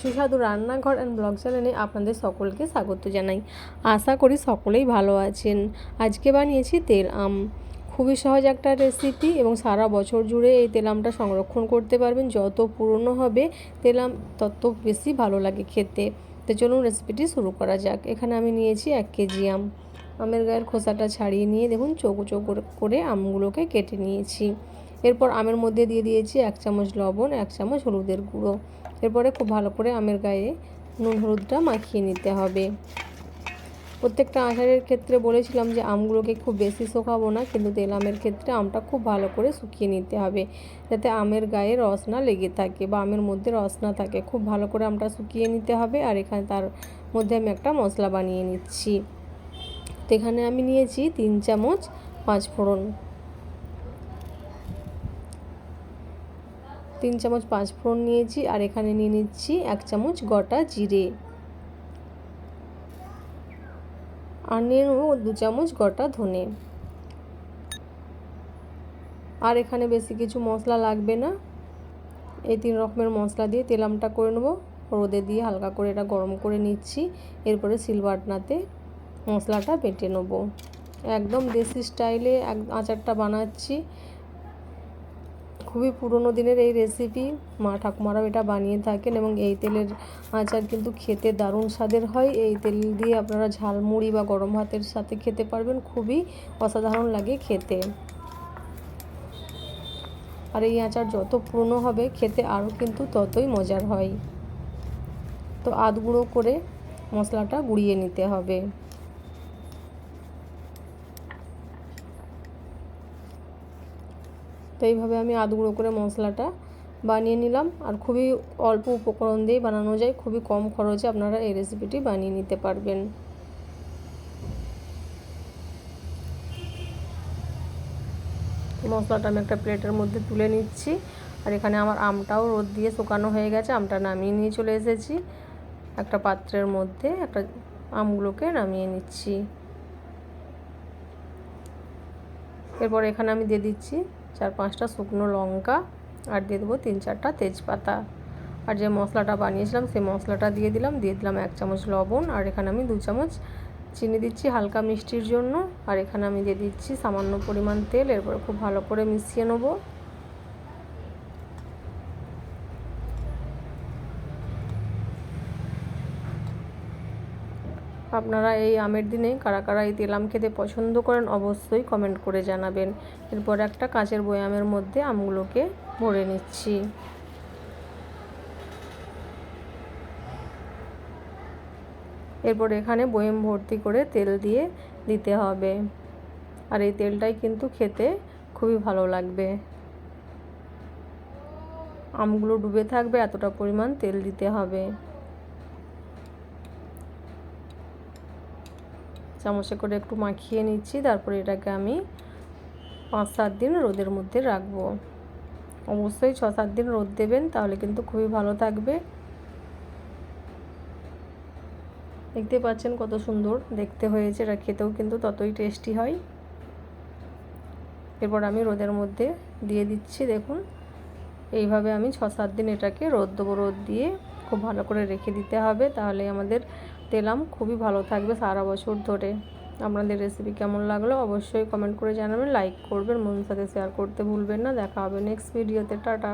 সুস্বাদু রান্নাঘর and blog চ্যানেলে আপনাদের সকলকে স্বাগত জানাই। আশা করি সকলেই ভালো আছেন। আজকে বানিয়েছি তেল আম। খুবই সহজ একটা রেসিপি এবং সারা বছর জুড়ে এই তেলামটা সংরক্ষণ করতে পারবেন। যত পুরনো হবে তেলাম তত বেশি ভালো লাগে খেতে। তো চলুন রেসিপিটি শুরু করা যাক। এখানে আমি নিয়েছি এক কেজি আম। আমের গায়ের খোসাটা ছাড়িয়ে নিয়ে দেখুন চৌকো চৌকো করে আমগুলোকে কেটে নিয়েছি। এরপর আমের মধ্যে দিয়ে দিয়েছি এক চামচ লবণ, এক চামচ হলুদের গুঁড়ো। এরপরে খুব ভালো করে আমের গায়ে নুন, হলুদটা মাখিয়ে নিতে হবে। প্রত্যেকটা আচারের ক্ষেত্রে বলেছিলাম যে আমগুলোকে খুব বেশি শুকাবো না, কিন্তু তেল আমের ক্ষেত্রে আমটা খুব ভালো করে শুকিয়ে নিতে হবে, যাতে আমের গায়ে রস না লেগে থাকে বা আমের মধ্যে রস না থাকে। খুব ভালো করে আমটা শুকিয়ে নিতে হবে আর এখানে তার মধ্যে আমি একটা মশলা বানিয়ে নিচ্ছি। তো এখানে আমি নিয়েছি তিন চামচ পাঁচ ফোড়ন তিন চামচ পাঁচ ফোড়ন নিয়েছি আর এখানে নিয়ে নিচ্ছি এক চামচ গোটা জিরে। আর নিয়ে দু চামচ গোটা ধনে। আর এখানে বেশি কিছু মশলা লাগবে না। এই তিন রকমের মশলা দিয়ে তেলামটা করে নেব। রোদে দিয়ে হালকা করে এটা গরম করে নিচ্ছি। এরপরে সিলবাটনাতে মশলাটা বেটে নেব। একদম দেশি স্টাইলে এক আচারটা বানাচ্ছি। খুবই পুরনো দিনের এই রেসিপি মা ঠাকুমারাও এটা বানিয়ে থাকেন এবং এই তেলের আচার কিন্তু খেতে দারুণ স্বাদের হয়। এই তেল দিয়ে আপনারা ঝালমুড়ি বা গরম ভাতের সাথে খেতে পারবেন, খুবই অসাধারণ লাগে খেতে। আর এই আচার যত পুরনো হবে, খেতে আরও কিন্তু ততই মজার হয়। তো আধ গুঁড়ো করে মশলাটা গুঁড়িয়ে নিতে হবে। তো এইভাবে আমি আধ গুঁড়ো করে মশলাটা বানিয়ে নিলাম। আর খুবই অল্প উপকরণ দিয়েই বানানো যায়, খুবই কম খরচে আপনারা এই রেসিপিটি বানিয়ে নিতে পারবেন। মশলাটা আমি একটা প্লেটের মধ্যে তুলে নিচ্ছি। আর এখানে আমার আমটাও রোদ দিয়ে শুকানো হয়ে গেছে, আমটা নামিয়ে নিয়ে চলে এসেছি। একটা পাত্রের মধ্যে একটা আমগুলোকে নামিয়ে নিচ্ছি। এরপর এখানে আমি দিয়ে দিচ্ছি চার পাঁচটা শুকনো লঙ্কা আর দিয়ে দেবো তিন চারটা তেজপাতা। আর যে মশলাটা বানিয়েছিলাম, সেই মশলাটা দিয়ে দিলাম দিয়ে দিলাম এক চামচ লবণ। আর এখানে আমি দু চামচ চিনি দিচ্ছি হালকা মিষ্টির জন্য। আর এখানে আমি দিয়ে দিচ্ছি সামান্য পরিমাণ তেল, এরপর খুব ভালো করে মিশিয়ে নেব। আপনারা এই আমের দিনে কারা কারা এই তেল আম খেতে পছন্দ করেন অবশ্যই কমেন্ট করে জানাবেন। এরপর একটা কাঁচের বয়ামের মধ্যে আমগুলোকে ভরে নিচ্ছি। এরপর এখানে বয়েম ভর্তি করে তেল দিয়ে দিতে হবে। আর এই তেলটাই কিন্তু খেতে খুবই ভালো লাগবে। আমগুলো ডুবে থাকবে, এতটা পরিমাণ তেল দিতে হবে। চামচে করে একটু মাখিয়ে নিচ্ছি, তারপরে এটাকে আমি পাঁচ সাত দিন রোদের মধ্যে রাখব। অবশ্যই ছ সাত দিন রোদ দেবেন, তাহলে কিন্তু খুবই ভালো থাকবে। দেখতে পাচ্ছেন কত সুন্দর, দেখতে হয়েছে, এটা খেতেও কিন্তু ততই টেস্টি হয়। এরপর আমি রোদের মধ্যে দিয়ে দিচ্ছি, দেখুন। এইভাবে আমি ছ সাত দিন এটাকে রোদ দেবো, রোদ দিয়ে খুব ভালো করে রেখে দিতে হবে, তাহলে আমাদের তেলাম খুবই ভালো থাকবে সারা বছর ধরে। আপনাদের রেসিপি কেমন লাগল অবশ্যই কমেন্ট করে জানাবেন। লাইক করবেন মন সাথে শেয়ার করতে ভুলবেন না। দেখা হবে নেক্সট ভিডিওতে টাটা।